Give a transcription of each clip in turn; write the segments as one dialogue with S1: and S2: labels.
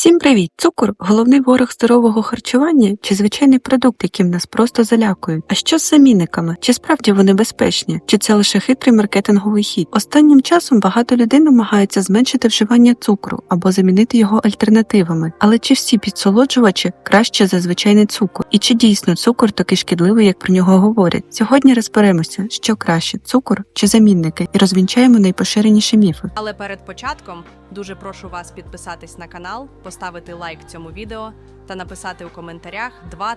S1: Всім привіт! Цукор головний ворог здорового харчування чи звичайний продукт, яким нас просто залякують. А що з замінниками? Чи справді вони безпечні? Чи це лише хитрий маркетинговий хід? Останнім часом багато людей намагаються зменшити вживання цукру або замінити його альтернативами. Але чи всі підсолоджувачі краще за звичайний цукор? І чи дійсно цукор такий шкідливий, як про нього говорять? Сьогодні розберемося, що краще цукор чи замінники, і розвінчаємо найпоширеніші міфи.
S2: Але перед початком дуже прошу вас підписатись на канал, поставити лайк цьому відео та написати у коментарях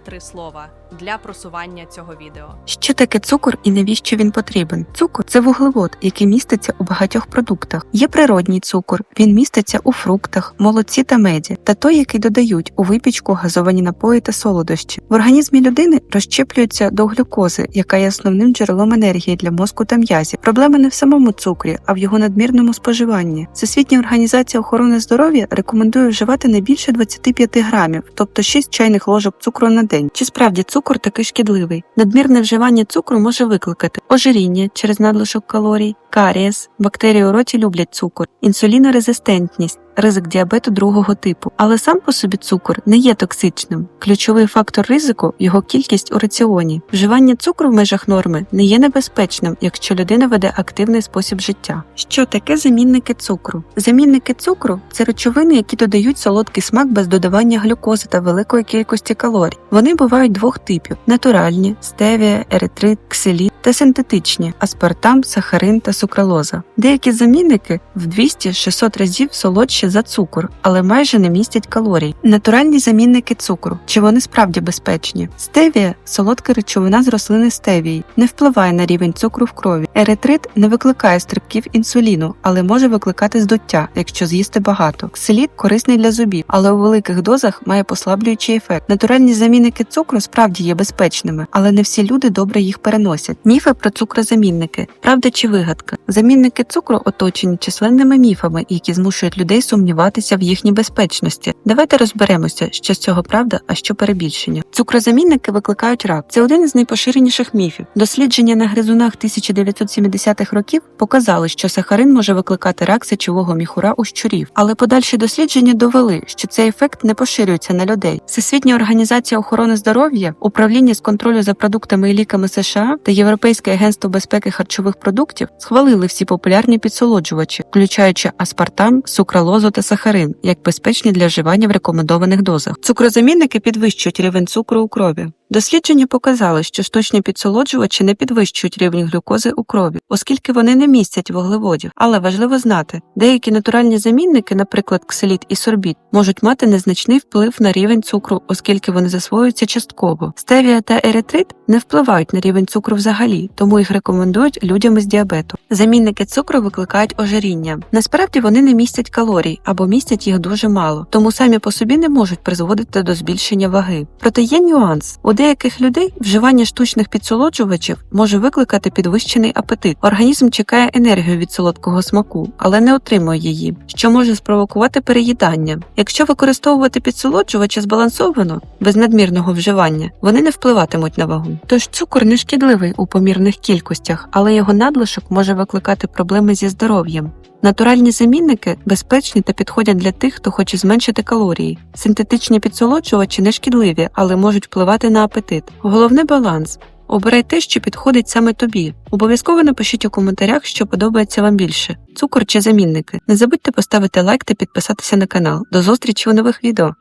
S2: 2-3 слова для просування цього відео.
S1: Що таке цукор і навіщо він потрібен? Цукор це вуглевод, який міститься у багатьох продуктах. Є природній цукор, він міститься у фруктах, молоці та меді, та той, який додають у випічку газовані напої та солодощі. В організмі людини розщеплюється до глюкози, яка є основним джерелом енергії для мозку та м'язів. Проблема не в самому цукрі, а в його надмірному споживанні. Всесвітня організація охорони здоров'я рекомендує вживати не більше 25 грамів, тобто 6 чайних ложок цукру на день. Чи справді цукор такий шкідливий? Надмірне вживання цукру може викликати ожиріння через надлишок калорій, карієс, бактерії у роті люблять цукор, інсулінорезистентність. Ризик діабету другого типу, але сам по собі цукор не є токсичним. Ключовий фактор ризику його кількість у раціоні. Вживання цукру в межах норми не є небезпечним, якщо людина веде активний спосіб життя. Що таке замінники цукру? Замінники цукру це речовини, які додають солодкий смак без додавання глюкози та великої кількості калорій. Вони бувають двох типів: натуральні стевія, еритрит, ксиліт та синтетичні аспартам, сахарин та сукралоза. Деякі замінники в 200-600 разів солодші за цукор, але майже не містять калорій. Натуральні замінники цукру. Чи вони справді безпечні? Стевія солодка речовина з рослини стевії, не впливає на рівень цукру в крові. Еритрит не викликає стрибків інсуліну, але може викликати здуття, якщо з'їсти багато. Ксиліт корисний для зубів, але у великих дозах має послаблюючий ефект. Натуральні замінники цукру справді є безпечними, але не всі люди добре їх переносять. Міфи про цукрозамінники. Правда чи вигадка? Замінники цукру оточені численними міфами, які змушують людей сумніватися в їхній безпечності. Давайте розберемося, що з цього правда, а що перебільшення. Цукрозамінники викликають рак. Це один із найпоширеніших міфів. Дослідження на гризунах 1970-х років показали, що сахарин може викликати рак сечового міхура у щурів, але подальші дослідження довели, що цей ефект не поширюється на людей. Всесвітня організація охорони здоров'я, управління з контролю за продуктами і ліками США та Європейське агентство безпеки харчових продуктів схвалили всі популярні підсолоджувачі, включаючи аспартам, сукралозу та сахарин, як безпечні для вживання в рекомендованих дозах. Цукрозамінники підвищують рівень цукру у крові. Дослідження показали, що штучні підсолоджувачі не підвищують рівень глюкози у крові, оскільки вони не містять вуглеводів. Але важливо знати, деякі натуральні замінники, наприклад, ксиліт і сорбіт, можуть мати незначний вплив на рівень цукру, оскільки вони засвоюються частково. Стевія та еритрит не впливають на рівень цукру взагалі, тому їх рекомендують людям із діабету. Замінники цукру викликають ожиріння. Насправді вони не містять калорій або містять їх дуже мало, тому самі по собі не можуть призводити до збільшення ваги. Проте є нюанс. У деяких людей вживання штучних підсолоджувачів може викликати підвищений апетит. Організм чекає енергію від солодкого смаку, але не отримує її, що може спровокувати переїдання. Якщо використовувати підсолоджувачі збалансовано, без надмірного вживання, вони не впливатимуть на вагу. Тож цукор не шкідливий у помірних кількостях, але його надлишок може викликати проблеми зі здоров'ям. Натуральні замінники безпечні та підходять для тих, хто хоче зменшити калорії. Синтетичні підсолоджувачі не шкідливі, але можуть впливати на апетит. Головне баланс. Обирай те, що підходить саме тобі. Обов'язково напишіть у коментарях, що подобається вам більше: цукор чи замінники. Не забудьте поставити лайк та підписатися на канал. До зустрічі у нових відео.